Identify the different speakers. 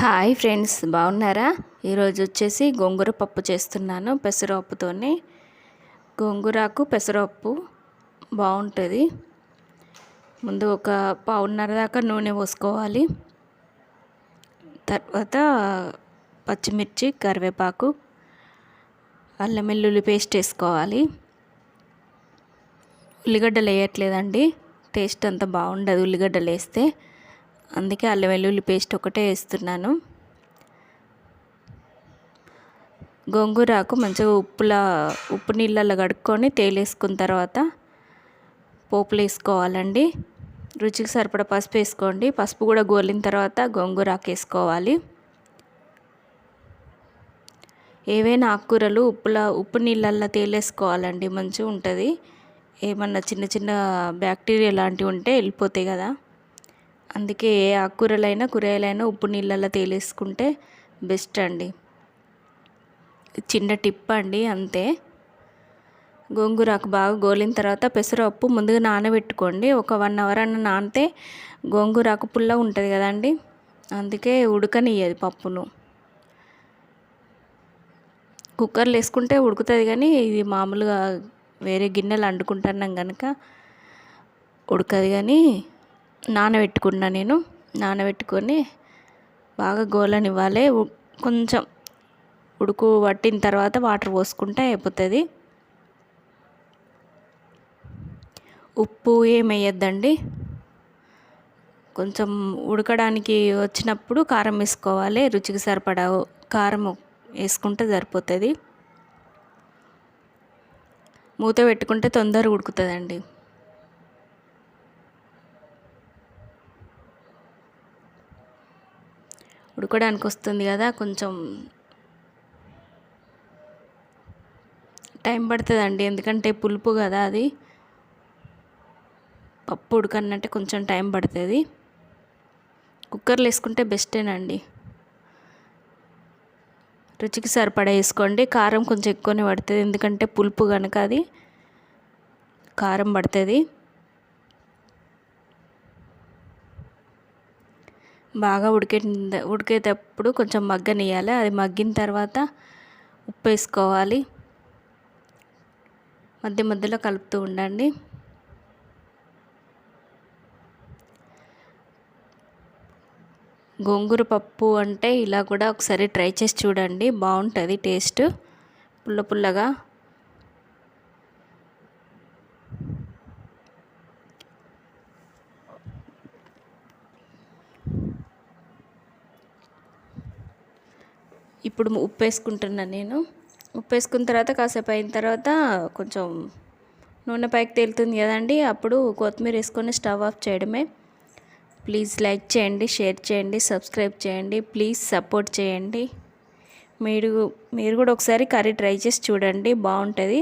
Speaker 1: Hi friends బాగున్నారా? ఈరోజు వచ్చేసి గోంగూర పప్పు చేస్తున్నాను పెసరపప్పుతోని. గోంగూరకు పెసరపప్పు బాగుంటుంది. ముందు ఒక పావున్నర దాకా నూనె పోసుకోవాలి. తర్వాత పచ్చిమిర్చి కరివేపాకు అల్లం వెల్లుల్లి పేస్ట్ వేసుకోవాలి. ఉల్లిగడ్డలు వేయట్లేదండి టేస్ట్ అంత బాగుండదు ఉల్లిగడ్డలు వేస్తే. అందుకే అల్లం వెల్లుల్లి పేస్ట్ ఒకటే వేస్తున్నాను. గోంగూరకు మంచిగా ఉప్పులా ఉప్పు నీళ్ళల్లో కడుక్కొని తేలేసుకున్న తర్వాత పోపులు వేసుకోవాలండి. రుచికి సరిపడ పసుపు వేసుకోండి. పసుపు కూడా గోలిన తర్వాత గోంగూరాకు వేసుకోవాలి. ఏవైనా ఆకుకూరలు ఉప్పుల ఉప్పు నీళ్ళల్లో తేలేసుకోవాలండి మంచిగా ఉంటుంది. ఏమన్నా చిన్న చిన్న బ్యాక్టీరియా లాంటివి ఉంటే వెళ్ళిపోతాయి కదా. అందుకే ఏ ఆకుకూరలైనా కూరగాయలైనా ఉప్పు నీళ్ళల్లో తేలేసుకుంటే బెస్ట్ అండి. చిన్న టిప్ అండి అంతే. గోంగూరకు బాగా గోలిన తర్వాత పెసరపప్పు ముందుగా నానబెట్టుకోండి. ఒక వన్ అవర్ అన్న నానితే గోంగూరాకు పుల్ల ఉంటుంది కదండి. అందుకే ఉడకనియ్యదు పప్పును. కుక్కర్లు వేసుకుంటే ఉడుకుతుంది కానీ ఇది మామూలుగా వేరే గిన్నెలు అండుకుంటున్నాం కనుక ఉడకదు కానీ నానబెట్టుకున్నా నేను. నానబెట్టుకొని బాగా గోలనివ్వాలి. కొంచెం ఉడుకు పట్టిన తర్వాత వాటర్ పోసుకుంటే అయిపోతుంది. ఉప్పు ఏం వేయద్దండి. కొంచెం ఉడకడానికి వచ్చినప్పుడు కారం వేసుకోవాలి. రుచికి సరిపడా కారం వేసుకుంటే సరిపోతుంది. మూత పెట్టుకుంటే తొందరగా ఉడుకుతుందండి. ఉడకడానికి వస్తుంది కదా కొంచెం టైం పడుతుందండి. ఎందుకంటే పులుపు కదా అది. పప్పు ఉడకనంటే కొంచెం టైం పడుతుంది. కుక్కర్లో వేసుకుంటే బెస్టేనండి. రుచికి సరిపడా వేసుకోండి. కారం కొంచెం ఎక్కువనే పడుతుంది. ఎందుకంటే పులుపు కనుక అది కారం పడుతుంది. బాగా ఉడికే ఉడికేటప్పుడు కొంచెం మగ్గనియాలి అది మగ్గిన తర్వాత ఉప్పు వేసుకోవాలి మధ్య మధ్యలో కలుపుతూ ఉండండి. గోంగూర పప్పు అంటే ఇలా కూడా ఒకసారి ట్రై చేసి చూడండి. బాగుంటుంది టేస్ట్. పుల్ల పుల్లగా ఇప్పుడు ఉప్పు వేసుకుంటున్నాను నేను. ఉప్పు వేసుకున్న తర్వాత కాసేపు అయిన తర్వాత కొంచెం నూనె పైకి తేలుతుంది కదండి అప్పుడు కొత్తిమీర వేసుకొని స్టవ్ ఆఫ్ చేయడమే. ప్లీజ్ లైక్ చేయండి షేర్ చేయండి సబ్స్క్రైబ్ చేయండి ప్లీజ్ సపోర్ట్ చేయండి. మీరు మీరు కూడా ఒకసారి కర్రీ ట్రై చేసి చూడండి బాగుంటుంది.